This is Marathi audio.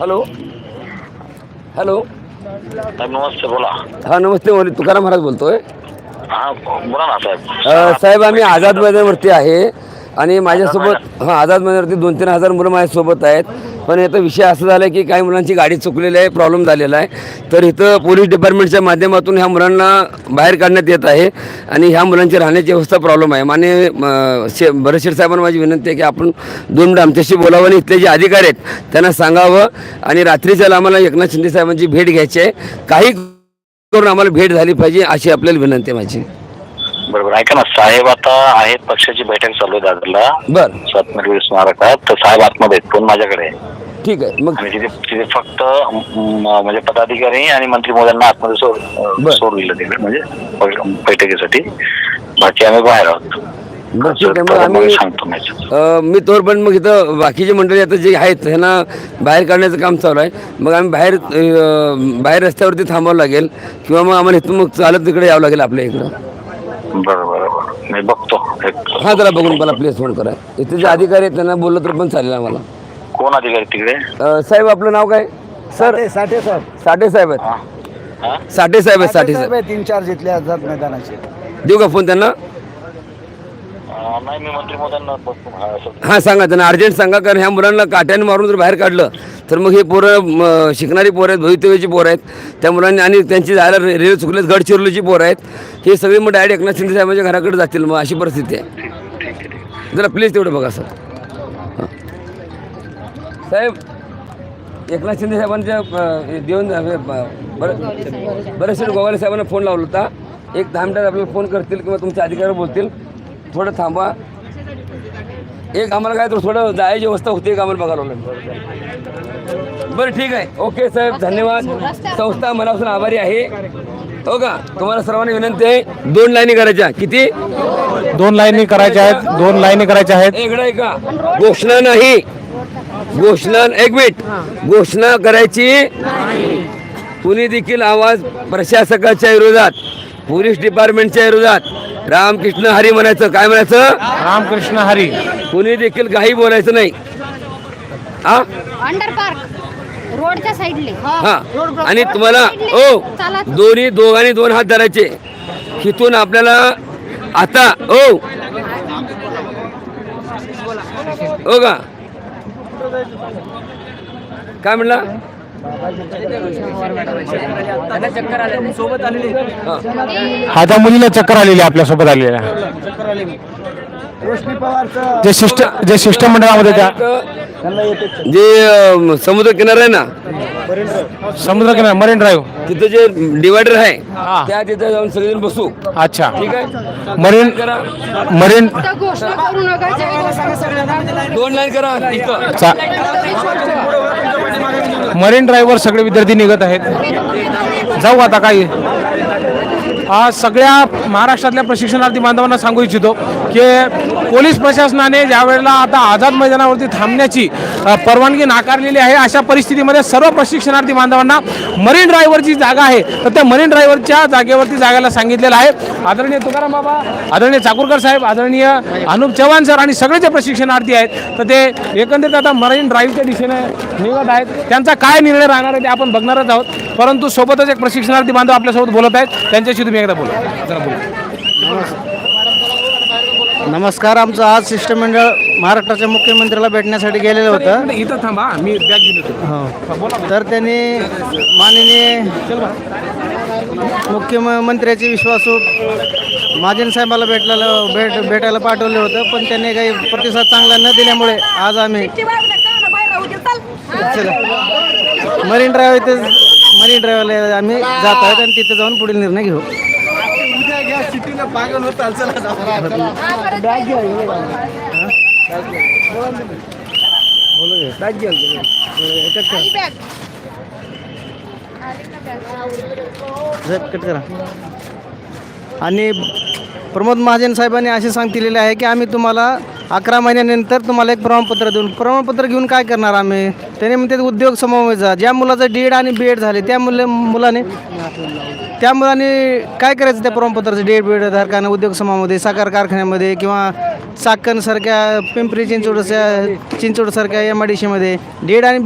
हॅलो. हॅलो. साहेब नमस्ते बोला. हा नमस्ते मोरे तुकाराम महाराज बोलतोय. हा बोला ना साहेब. साहेब आम्ही आझाद मैदानावरती आहे आणि माझ्यासोबत हां आझाद मैदानावरती दोन तीन हजार मुलं माझ्यासोबत आहेत. पण याचा विषय असं झाला आहे की काही मुलांची गाडी चुकलेली आहे प्रॉब्लेम झालेला आहे. तर इथं पोलीस डिपार्टमेंटच्या माध्यमातून ह्या मुलांना बाहेर काढण्यात येत आहे आणि ह्या मुलांची राहण्याची व्यवस्था प्रॉब्लेम आहे. माने शे भरतशेठ साहेबांना माझी विनंती आहे की आपण दोन मिनिटं आमच्याशी बोलावं आणि इथले जे अधिकारी आहेत त्यांना सांगावं आणि रात्रीच्याला आम्हाला एकनाथ शिंदे साहेबांची भेट घ्यायची आहे. काही करून आम्हाला भेट झाली पाहिजे अशी आपल्याला विनंती आहे माझी. बरोबर. ऐका ना साहेब आता आहेत पक्षाची बैठक चालू आहे दादरला. बरं. स्वातंत्र्यवीर स्मारकात. तर साहेब आतमध्ये फोन माझ्याकडे. ठीक आहे मग आणि तिथे तिथे फक्त म, म्हणजे पदाधिकारी आणि मंत्री मोदयांना आतमध्ये सोड बर. सोडलेलं तिकडे म्हणजे बै- बैठकीसाठी. बाकी आम्ही बाहेर आहोत. बरं ठीक आहे मग तर आम्ही सांगतो मी अ, मी तोर पण मग इथं बाकीचे मंडळी आता जे आहेत त्यांना बाहेर काढण्याचं काम चालू आहे. मग आम्ही बाहेर अ, बाहेर रस्त्यावरती थांबावं लागेल किंवा मग आम्हाला इथून मग चालत तिकडे यावं लागेल आपल्या इकडं. बरं बरं बरं. मी बघतो. एक हां जरा बघून मला प्लीज फोन करा. इथे जे अधिकारी आहेत त्यांना बोललं तर पण चालेल आम्हाला. कोण अधिकारी तिकडे? अ, साहेब आपलं नाव काय? सर साठे साहेब साठे साहेब. आहेत. हा. साठे साहेब आहेत साठे साहेब तीन चार जिथले आझाद मैदानाचे. देऊ का फोन त्यांना? अं, नाही मी मंत्री मोदयांना बघतो हा, असं. हां सांगा त्यांना. अर्जंट सांगा कारण ह्या मुलांना काट्याने मारून जर बाहेर काढलं तर मग हे पोरं म, शिकणारी पोरं आहेत भवितव्याची पोरं आहेत. त्या मुलांनी आणि त्यांची जायला रे- रेल्वे चुकलेत गडचिरोलीची पोरं आहेत. हे सगळे मग डायरेक्ट एकनाथ शिंदे साहेबांच्या घराकडे जातील मग अशी परिस्थिती आहे. जरा प्लीज तेवढं बघा सर. हां. साहेब एकनाथ शिंदे साहेबांच्या देऊन बरं बरेचसे गोवाले साहेबांना फोन लावला होता. एक दहा मिनिटात आपल्याला फोन करतील किंवा तुमच्या अधिकारी बोलतील. थोडं थांबा. एक आम्हाला काय तर थोडं जायची व्यवस्था होती एक आम्हाला बघायला लागलं. बरं ठीक आहे. ओके साहेब धन्यवाद. संस्था मनापासून आभारी आहे. हो का? तुम्हाला सर्वांनी विनंती आहे दोन लाईनी करायच्या. किती? दोन लाईनी करायच्या आहेत दोन लाईनी करायच्या आहेत. इकडे आहे का? घोषणा नाही. घोषणा एक मिनिट. घोषणा करायची कुणी देखील आवाज प्रशासकाच्या विरोधात पोलीस डिपार्टमेंटच्या विरोधात रामकृष्ण हरी म्हणायचं काय म्हणायचं? रामकृष्ण हरी. कुणी देखील काही बोलायचं नाही. हा? अंडर पार्क रोडच्या साईडले. हा आणि तुम्हाला ओ दोन्ही दोघांनी दोन हात धरायचे. तिथून आपल्याला आता ओ. हो का? काय म्हणला? हा त्या मुलीला चक्कर आलेली आहे आपल्यासोबत आलेल्या रोशनी पवारचं जे शिष्ट जे शिष्टमंडळामध्ये त्या जे समुद्र किनारा आहे ना समुद्र किनारा मरीन ड्राईव्ह. तिथं जे डिवायडर आहे हा. त्या तिथे जाऊन सगळेजण बसू. अच्छा. ठीक आहे? मरीन करा. मरीन तर घोषणा करू नका जय घोषणा दोन लाईन करा इथं. चा मरीन ड्राईव्हवर सगळे विद्यार्थी निघत आहेत. जाऊ आता काही आज सगळ्या महाराष्ट्रातल्या प्रशिक्षणार्थी बांधवांना सांगू इच्छितो की पोलीस प्रशासनाने ज्या वेळेला आता आझाद मैदानावरती थांबण्याची परवानगी नाकारलेली आहे अशा परिस्थितीमध्ये सर्व प्रशिक्षणार्थी बांधवांना मरीन ड्रायव्हरची जागा आहे. तर त्या मरीन ड्रायव्हरच्या जागेवरती जागायला सांगितलेलं आहे. आदरणीय तुकाराम बाबा आदरणीय चाकूरकर साहेब आदरणीय अनुप चव्हाण सर आणि सगळे जे प्रशिक्षणार्थी आहेत तर ते एकंदरीत आता मरीन ड्राईव्हच्या दिशेने निघत आहेत. त्यांचा काय निर्णय राहणार आहे ते आपण बघणारच आहोत. परंतु सोबतच एक प्रशिक्षणार्थी बांधव आपल्यासोबत बोलत आहेत. त्यांच्याशी तुम्ही एकदा बोला. जरा बोला. नमस्कार. आमचं आज शिष्टमंडळ महाराष्ट्राच्या मुख्यमंत्र्याला भेटण्यासाठी गेलेलं होतं. इथं थांबा मी बॅग घेऊन तर त्यांनी माननीय मुख्यमंत्र्याचे विश्वासू महाजन साहेबाला भेटलेला भेट भेटायला पाठवले होतं पण त्यांनी काही प्रतिसाद चांगला न दिल्यामुळे आज आम्ही चला. मरीन ड्राईव्ह इथे मरीन ड्राईव्हला आम्ही जात आहोत आणि तिथे जाऊन पुढील निर्णय घेऊ. खाली बॅग. साहेब कट करा. आणि प्रमोद महाजन साहेबांनी असे सांगितलेले आहे की आम्ही तुम्हाला अकरा महिन्यानंतर तुम्हाला एक प्रमाणपत्र देऊन प्रमाणपत्र घेऊन काय करणार आम्ही? त्याने म्हणते उद्योग समोर जा. ज्या मुलाचं डी एड आणि बी एड झाले त्या मुले मुलाने त्या मुलाने काय करायचं त्या प्रमाणपत्राचं डी एड बी उद्योग समूहामध्ये साखर कारखान्यामध्ये किंवा चाकणसारख्या पिंपरी चिंचवडच्या चिंचवडसारख्या एम आय डी सीमध्ये डी आणि